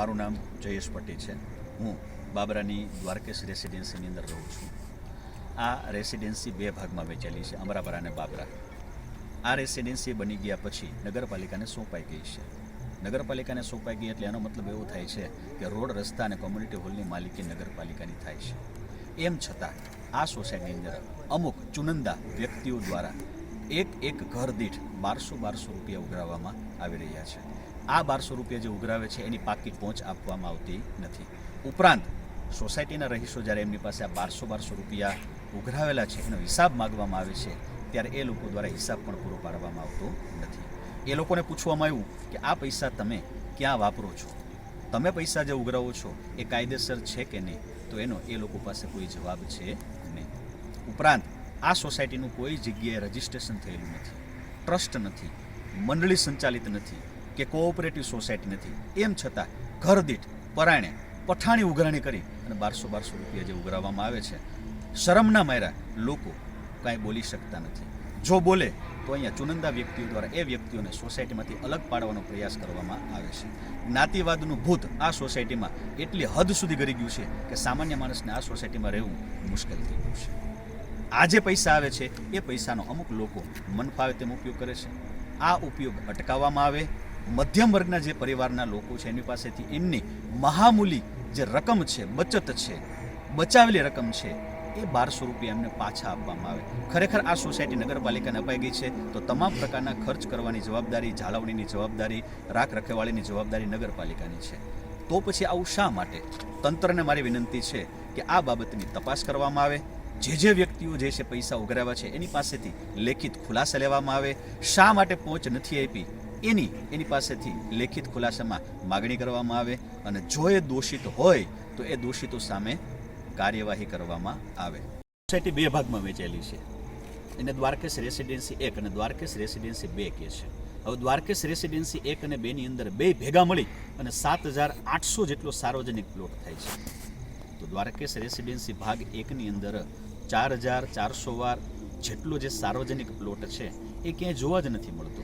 મારું નામ જયેશ પટેલ છે. હું બાબરાની દ્વારકેશ રેસિડેન્સીની અંદર રહું છું. આ રેસિડેન્સી બે ભાગમાં વહેંચેલી છે, અમરાપરા અને બાબરા. આ રેસિડેન્સી બની ગયા પછી નગરપાલિકાને સોંપાઈ ગઈ છે. નગરપાલિકાને સોંપાઈ ગઈ એટલે એનો મતલબ એવો થાય છે કે રોડ, રસ્તા અને કોમ્યુનિટી હોલની માલિકી નગરપાલિકાની થાય છે. એમ છતાં, આ સોસાયટીની અંદર અમુક ચુનંદા વ્યક્તિઓ દ્વારા એક એક ઘર દીઠ બારસો બારસો રૂપિયા ઉઘરાવવામાં આવી રહ્યા છે. આ બારસો રૂપિયા જે ઉઘરાવે છે, એની પાકી પહોંચ આપવામાં આવતી નથી. ઉપરાંત, સોસાયટીના રહીશો જ્યારે એમની પાસે આ બારસો બારસો રૂપિયા ઉઘરાવેલા છે, એનો હિસાબ માગવામાં આવે છે, ત્યારે એ લોકો દ્વારા હિસાબ પણ પૂરો પાડવામાં આવતો નથી. એ લોકોને પૂછવામાં આવ્યું કે આ પૈસા તમે ક્યાં વાપરો છો? તમે પૈસા જે ઉઘરાવો છો, એ કાયદેસર છે કે નહીં? તો એનો એ લોકો પાસે કોઈ જવાબ છે નહીં. ઉપરાંત, આ સોસાયટીનું કોઈ જગ્યાએ રજિસ્ટ્રેશન થયેલું નથી, ટ્રસ્ટ નથી, મંડળી સંચાલિત નથી કે કોઓપરેટિવ સોસાયટી નથી. એમ છતાં ઘર દીઠ પરાયણે પઠાણી ઉઘરાણી કરી અને બારસો બારસો રૂપિયા જે ઉઘરાવવામાં આવે છે, શરમના માર્યા લોકો કાંઈ બોલી શકતા નથી. જો બોલે, તો અહીંયા ચુનંદા વ્યક્તિઓ દ્વારા એ વ્યક્તિઓને સોસાયટીમાંથી અલગ પાડવાનો પ્રયાસ કરવામાં આવે છે. જ્ઞાતિવાદનું ભૂત આ સોસાયટીમાં એટલી હદ સુધી ગરી ગયું છે કે સામાન્ય માણસને આ સોસાયટીમાં રહેવું મુશ્કેલ થઈ ગયું છે. આ જે પૈસા આવે છે, એ પૈસાનો અમુક લોકો મન ફાવે તેમ ઉપયોગ કરે છે. આ ઉપયોગ અટકાવવામાં આવે મધ્યમ વર્ગના જે પરિવારના લોકો છે એની પાસેથી એમની મહામૂલી જે રકમ છે, બચત છે, બચાવેલી રકમ છે, એ બારસો રૂપિયા એમને પાછા આપવામાં આવે. ખરેખર આ સોસાયટી નગરપાલિકાને અપાઈ ગઈ છે. તો તમામ પ્રકારના ખર્ચ કરવાની જવાબદારી જાળવણીની જવાબદારી, રાખ રખેવાળીની જવાબદારી નગરપાલિકાની છે. તો પછી આવું શા માટે? તંત્રને મારી વિનંતી છે કે આ બાબતની તપાસ કરવામાં આવે. જે જે વ્યક્તિઓ જે છે, પૈસા ઉઘરાવ્યા છે, એની પાસેથી લેખિત ખુલાસા લેવામાં આવે. શા માટે પહોંચ નથી આપી? એની એની પાસેથી લેખિત ખુલાસામાં માગણી કરવામાં આવે અને જો એ દોષિત હોય, તો એ દોષિતો સામે કાર્યવાહી કરવામાં આવે. સોસાયટી બે ભાગમાં વહેંચેલી છે. એને દ્વારકેશ રેસિડેન્સી એક અને દ્વારકેશ રેસિડેન્સી બે કે છે. હવે દ્વારકેશ રેસિડેન્સી એક અને બેની અંદર બે ભેગા મળી અને સાત હજાર આઠસો જેટલો સાર્વજનિક પ્લોટ થાય છે. તો દ્વારકેશ રેસિડેન્સી ભાગ એકની અંદર ચાર હજાર ચારસો વાર જેટલો જે સાર્વજનિક પ્લોટ છે, એ ક્યાંય જોવા જ નથી મળતો.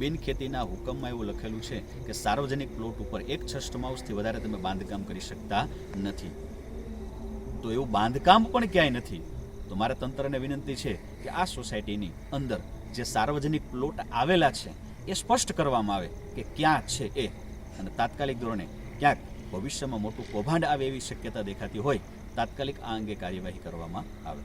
બિનખેતીના હુકમમાં એવું લખેલું છે કે સાર્વજનિક પ્લોટ ઉપર એક છસ્ટ માઉસથી વધારે તમે બાંધકામ કરી શકતા નથી. તો એવું બાંધકામ પણ ક્યાંય નથી. તો મારા તંત્રને વિનંતી છે કે આ સોસાયટીની અંદર જે સાર્વજનિક પ્લોટ આવેલા છે, એ સ્પષ્ટ કરવામાં આવે કે ક્યાં છે એ. અને તાત્કાલિક ધોરણે ક્યાંક ભવિષ્યમાં મોટું કૌભાંડ આવે એવી શક્યતા દેખાતી હોય, તાત્કાલિક આ અંગે કાર્યવાહી કરવામાં આવે.